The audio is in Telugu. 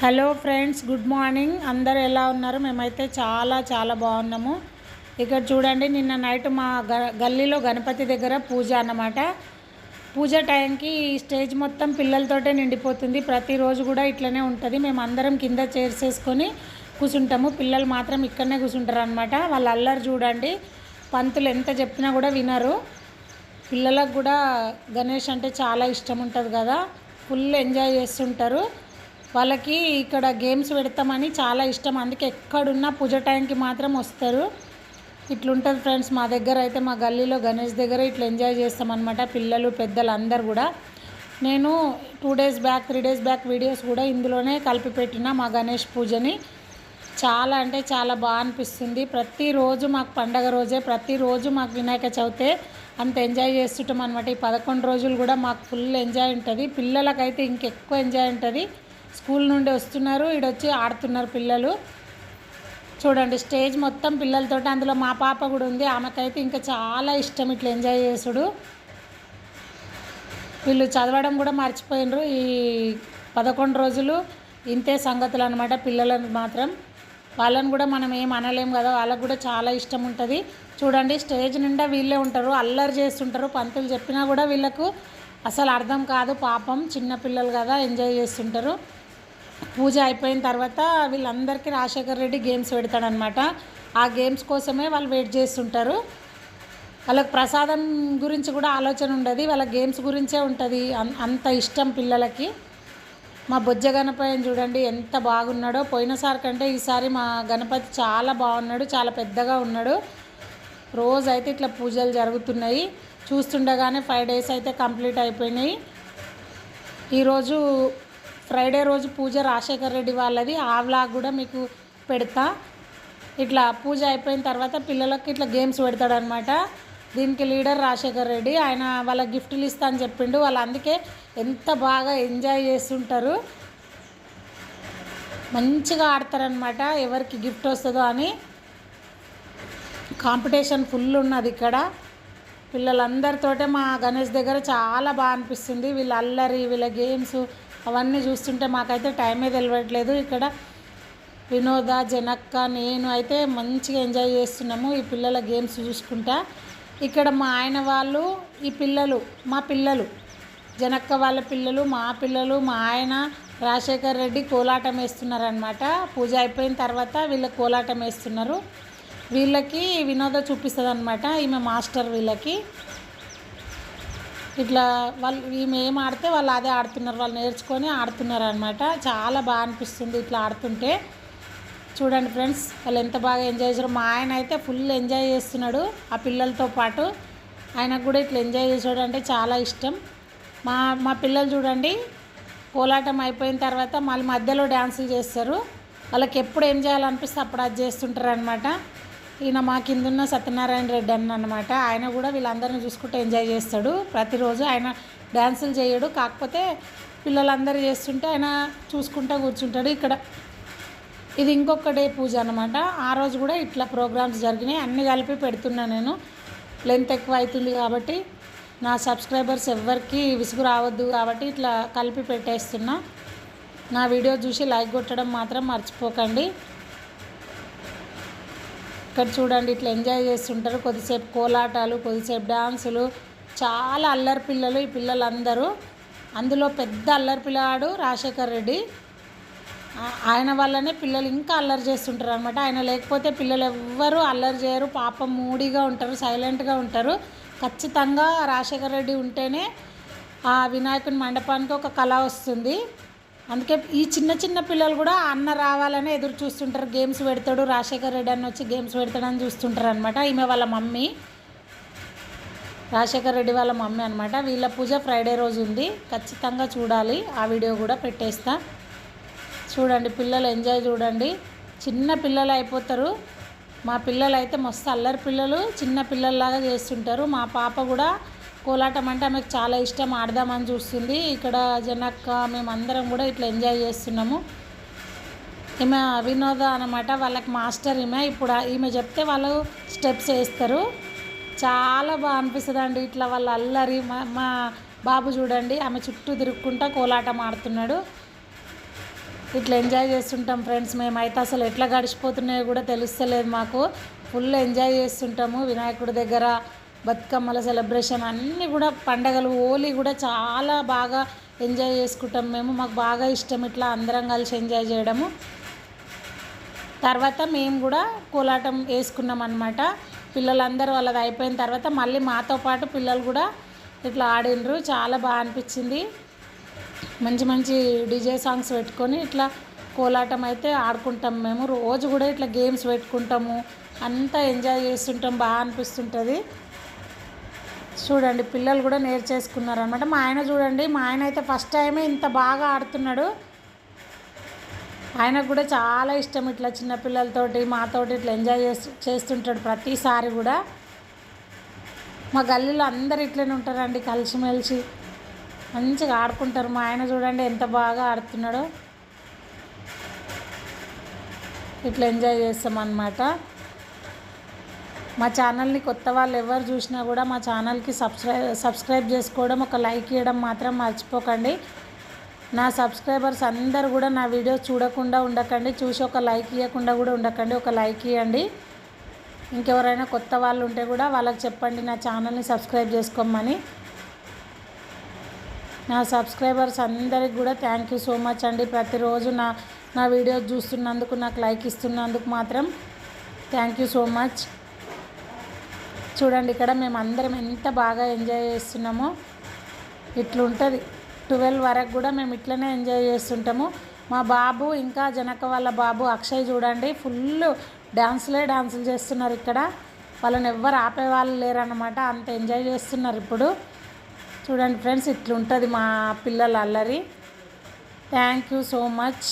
Hello friends good morning. అందరు ఎలా ఉన్నారు? మేమైతే చాలా చాలా బాగున్నాము. ఇక్కడ చూడండి నిన్న నైట్ మా గ గల్లీలో గణపతి దగ్గర పూజ అన్నమాట. పూజ టైంకి ఈ స్టేజ్ మొత్తం పిల్లలతోటే నిండిపోతుంది. ప్రతిరోజు కూడా ఇట్లనే ఉంటుంది. మేము అందరం కింద చేర్చేసుకొని వేసుకొని కూర్చుంటాము పిల్లలు మాత్రం ఇక్కడనే కూర్చుంటారు అనమాట వాళ్ళ అల్లరి చూడండి. పంతులు ఎంత చెప్పినా కూడా వినరు. పిల్లలకు కూడా గణేష్ అంటే చాలా ఇష్టం ఉంటుంది కదా. ఫుల్ ఎంజాయ్ చేస్తుంటారు. వాళ్ళకి ఇక్కడ గేమ్స్ పెడతామని చాలా ఇష్టం. అందుకే ఎక్కడున్నా పూజ టైంకి మాత్రం వస్తారు. ఇట్లుంటుంది ఫ్రెండ్స్ మా దగ్గర అయితే మా గల్లీలో గణేష్ దగ్గర ఇట్లా ఎంజాయ్ చేస్తామన్నమాట. పిల్లలు పెద్దలు అందరు కూడా. నేను two days back three days back videos కూడా ఇందులోనే కలిపి పెట్టిన మా గణేష్ పూజని. చాలా అంటే చాలా బాగా అనిపిస్తుంది. ప్రతిరోజు మాకు పండగ రోజే ప్రతిరోజు మాకు వినాయక చవితే అంత ఎంజాయ్ చేస్తుంటాం అనమాట ఈ పదకొండు రోజులు కూడా మాకు ఫుల్ ఎంజాయ్ ఉంటుంది. పిల్లలకైతే ఇంకెక్కువ ఎంజాయ్ ఉంటుంది. స్కూల్ నుండి వస్తున్నారు. ఈడొచ్చి ఆడుతున్నారు పిల్లలు. చూడండి స్టేజ్ మొత్తం పిల్లలతోటి. అందులో మా పాప కూడా ఉంది. ఆమెకైతే ఇంకా చాలా ఇష్టం ఇట్లా ఎంజాయ్ చేసుడు. వీళ్ళు చదవడం కూడా మర్చిపోయినరు. ఈ పదకొండు రోజులు ఇంతే సంగతులు అనమాట పిల్లలను మాత్రం. వాళ్ళని కూడా మనం ఏం అనలేం కదా వాళ్ళకు కూడా చాలా ఇష్టం ఉంటుంది. చూడండి స్టేజ్ నిండా వీళ్ళే ఉంటారు. అల్లరి చేస్తుంటారు. పంతులు చెప్పినా కూడా వీళ్ళకు అసలు అర్థం కాదు. పాపం చిన్న పిల్లలు కదా ఎంజాయ్ చేస్తుంటారు. పూజ అయిపోయిన తర్వాత వీళ్ళందరికీ రాజశేఖర్ రెడ్డి గేమ్స్ పెడతాడనమాట. ఆ గేమ్స్ కోసమే వాళ్ళు వెయిట్ చేస్తుంటారు. వాళ్ళకి ప్రసాదం గురించి కూడా ఆలోచన ఉండదు. వాళ్ళ గేమ్స్ గురించే ఉంటుంది. అంత ఇష్టం పిల్లలకి. మా బొజ్జ గణపతిని చూడండి ఎంత బాగున్నాడో. పోయినసారి కంటే ఈసారి మా గణపతి చాలా బాగున్నాడు చాలా పెద్దగా ఉన్నాడు. రోజు అయితే ఇట్లా పూజలు జరుగుతున్నాయి. చూస్తుండగానే ఫైవ్ డేస్ అయితే కంప్లీట్ అయిపోయినాయి. ఈరోజు ఫ్రైడే రోజు పూజ రాజశేఖర్ రెడ్డి వాళ్ళది. ఆ వ్లాగ్ కూడా మీకు పెడతా. ఇట్లా పూజ అయిపోయిన తర్వాత పిల్లలకి ఇట్లా గేమ్స్ పెడతాడనమాట దీనికి లీడర్ రాజశేఖర్ రెడ్డి. ఆయన వాళ్ళ గిఫ్ట్లు ఇస్తా అని చెప్పిండు. వాళ్ళు అందుకే ఎంత బాగా ఎంజాయ్ చేస్తుంటారు. మంచిగా ఆడతారనమాట ఎవరికి గిఫ్ట్ వస్తుందో అని. కాంపిటీషన్ ఫుల్ ఉన్నది ఇక్కడ. పిల్లలందరితోటే మా గణేష్ దగ్గర చాలా బాగా అనిపిస్తుంది. వీళ్ళ అల్లరి వీళ్ళ గేమ్స్ అవన్నీ చూస్తుంటే మాకైతే టైమే తెలియట్లేదు ఇక్కడ వినోద జనక్క నేను అయితే మంచిగా ఎంజాయ్ చేస్తున్నాము ఈ పిల్లల గేమ్స్ చూసుకుంటా. ఇక్కడ మా ఆయన వాళ్ళు ఈ పిల్లలు మా పిల్లలు జనక్క వాళ్ళ పిల్లలు మా పిల్లలు మా ఆయన రాజశేఖర్ రెడ్డి కోలాటం వేస్తున్నారనమాట పూజ అయిపోయిన తర్వాత వీళ్ళ కోలాటం వేస్తున్నారు. వీళ్ళకి వినోద చూపిస్తుంది అనమాట ఈమె మాస్టర్ వీళ్ళకి. ఇట్లా వాళ్ళు ఈమె ఏం ఆడితే వాళ్ళు అదే ఆడుతున్నారు వాళ్ళు నేర్చుకొని ఆడుతున్నారు అనమాట చాలా బాగా అనిపిస్తుంది ఇట్లా ఆడుతుంటే. చూడండి ఫ్రెండ్స్ వాళ్ళు ఎంత బాగా ఎంజాయ్ చేశారు. మా ఆయన అయితే ఫుల్ ఎంజాయ్ చేస్తున్నాడు ఆ పిల్లలతో పాటు. ఆయనకు కూడా ఇట్లా ఎంజాయ్ చేసాడు అంటే చాలా ఇష్టం. మా మా పిల్లలు చూడండి కోలాటం అయిపోయిన తర్వాత మళ్ళీ మధ్యలో డ్యాన్సులు చేస్తారు. వాళ్ళకి ఎప్పుడు ఏం చేయాలనిపిస్తే అప్పుడు అది చేస్తుంటారు అనమాట ఈయన మా కిందున్న సత్యనారాయణ రెడ్డి అన్న అనమాట ఆయన కూడా వీళ్ళందరిని చూసుకుంటూ ఎంజాయ్ చేస్తాడు. ప్రతిరోజు ఆయన డ్యాన్సులు చేయడు. కాకపోతే పిల్లలందరూ చేస్తుంటే ఆయన చూసుకుంటూ కూర్చుంటాడు ఇక్కడ. ఇది ఇంకొక డే పూజ అనమాట ఆ రోజు కూడా ఇట్లా ప్రోగ్రామ్స్ జరిగినాయి. అన్నీ కలిపి పెడుతున్నా నేను. లెంత్ ఎక్కువ అవుతుంది కాబట్టి నా సబ్స్క్రైబర్స్ ఎవ్వరికి విసుగు రావద్దు కాబట్టి ఇట్లా కలిపి పెట్టేస్తున్నా. నా వీడియో చూసి లైక్ కొట్టడం మాత్రం మర్చిపోకండి. ఇక్కడ చూడండి ఇట్లా ఎంజాయ్ చేస్తుంటారు. కొద్దిసేపు కోలాటాలు కొద్దిసేపు డాన్సులు చాలా అల్లరి పిల్లలు ఈ పిల్లలందరూ. అందులో పెద్ద అల్లరి పిల్లవాడు రాజశేఖర్ రెడ్డి. ఆయన వల్లనే పిల్లలు ఇంకా అల్లరి చేస్తుంటారు అనమాట ఆయన లేకపోతే పిల్లలు ఎవ్వరూ అల్లరి చేయరు. పాపం మూడీగా ఉంటారు సైలెంట్గా ఉంటారు. ఖచ్చితంగా రాజశేఖర్ రెడ్డి ఉంటేనే ఆ వినాయకుని మండపానికి ఒక కళ వస్తుంది. అందుకే ఈ చిన్న చిన్న పిల్లలు కూడా అన్న రావాలని ఎదురు చూస్తుంటారు. గేమ్స్ పెడతాడు. రాజశేఖర్ రెడ్డి అన్న వచ్చి గేమ్స్ పెడతాడని చూస్తుంటారు అనమాట ఈమె వాళ్ళ మమ్మీ. రాజశేఖర్ రెడ్డి వాళ్ళ మమ్మీ అనమాట వీళ్ళ పూజ ఫ్రైడే రోజు ఉంది. ఖచ్చితంగా చూడాలి. ఆ వీడియో కూడా పెట్టేస్తా. చూడండి పిల్లలు ఎంజాయ్ చూడండి. చిన్న పిల్లలు అయిపోతారు. మా పిల్లలు అయితే మస్తు అల్లరి పిల్లలు. చిన్న పిల్లల్లాగా చేస్తుంటారు. మా పాప కూడా కోలాటం అంటే ఆమెకు చాలా ఇష్టం ఆడదామని చూస్తుంది. ఇక్కడ జనక్క మేమందరం కూడా ఇట్లా ఎంజాయ్ చేస్తున్నాము. ఈమె వినోద అనమాట వాళ్ళకి మాస్టర్ ఈమె. ఇప్పుడు ఈమె చెప్తే వాళ్ళు స్టెప్స్ వేస్తారు. చాలా బాగా అనిపిస్తుంది అండి ఇట్లా వాళ్ళ అల్లరి. మా మా బాబు చూడండి ఆమె చుట్టూ తిరుక్కుంటా కోలాటం ఆడుతున్నాడు. ఇట్లా ఎంజాయ్ చేస్తుంటాం ఫ్రెండ్స్ మేమైతే అసలు ఎట్లా గడిచిపోతున్నాయో కూడా తెలుస్తలేదు మాకు. ఫుల్ ఎంజాయ్ చేస్తుంటాము వినాయకుడి దగ్గర. బతుకమ్మల సెలబ్రేషన్ అన్నీ కూడా పండగలు హోలీ కూడా చాలా బాగా ఎంజాయ్ చేసుకుంటాం. మేము మాకు బాగా ఇష్టం ఇట్లా అందరం కలిసి ఎంజాయ్ చేయడము. తర్వాత మేము కూడా కోలాటం వేసుకున్నాం అనమాట పిల్లలందరూ వాళ్ళది అయిపోయిన తర్వాత మళ్ళీ మాతో పాటు పిల్లలు కూడా ఇట్లా ఆడినరు. చాలా బాగా అనిపించింది. మంచి మంచి డీజే సాంగ్స్ పెట్టుకొని ఇట్లా కోలాటం అయితే ఆడుకుంటాం మేము. రోజు కూడా ఇట్లా గేమ్స్ పెట్టుకుంటాము. అంతా ఎంజాయ్ చేస్తుంటాం. బాగా అనిపిస్తుంటుంది. చూడండి పిల్లలు కూడా నేర్చేసుకున్నారు అనమాట మా ఆయన చూడండి మా ఆయన అయితే ఫస్ట్ టైమే ఇంత బాగా ఆడుతున్నాడు. ఆయనకు కూడా చాలా ఇష్టం ఇట్లా చిన్నపిల్లలతోటి మాతోటి ఇట్లా ఎంజాయ్ చేస్తూ చేస్తుంటాడు ప్రతిసారి కూడా. మా గల్లీలో అందరు ఇట్లనే ఉంటారండి కలిసిమెలిసి మంచిగా ఆడుకుంటారు. మా ఆయన చూడండి ఎంత బాగా ఆడుతున్నాడో. ఇట్లా ఎంజాయ్ చేస్తాం అన్నమాట మా ఛానల్ని కొత్త వాళ్ళు ఎవరు చూసినా కూడా మా ఛానల్కి సబ్స్క్రైబ్ సబ్స్క్రైబ్ చేసుకోవడం ఒక లైక్ ఇవ్వడం మాత్రం మర్చిపోకండి. నా సబ్స్క్రైబర్స్ అందరు కూడా నా వీడియోస్ చూడకుండా ఉండకండి. చూసి ఒక లైక్ ఇవ్వకుండా కూడా ఉండకండి. ఒక లైక్ ఇవ్వండి. ఇంకెవరైనా కొత్త వాళ్ళు ఉంటే కూడా వాళ్ళకి చెప్పండి నా ఛానల్ని సబ్స్క్రైబ్ చేసుకోమని. నా సబ్స్క్రైబర్స్ అందరికి కూడా థ్యాంక్ యూ సో మచ్ అండి. ప్రతిరోజు నా నా వీడియోస్ చూస్తున్నందుకు నాకు లైక్ ఇస్తున్నందుకు మాత్రం థ్యాంక్ యూ సో మచ్. చూడండి ఇక్కడ మేము అందరం ఎంత బాగా ఎంజాయ్ చేస్తున్నామో. ఇట్లుంటుంది. ట్వెల్వ్ వరకు కూడా మేము ఇట్లనే ఎంజాయ్ చేస్తుంటాము. మా బాబు ఇంకా జనక వాళ్ళ బాబు అక్షయ్ చూడండి ఫుల్ డ్యాన్సులే డ్యాన్సులు చేస్తున్నారు ఇక్కడ. వాళ్ళని ఎవ్వరు ఆపేవాళ్ళు లేరన్నమాట అంత ఎంజాయ్ చేస్తున్నారు ఇప్పుడు. చూడండి ఫ్రెండ్స్ ఇట్లుంటుంది మా పిల్లల అల్లరి. Thank you so much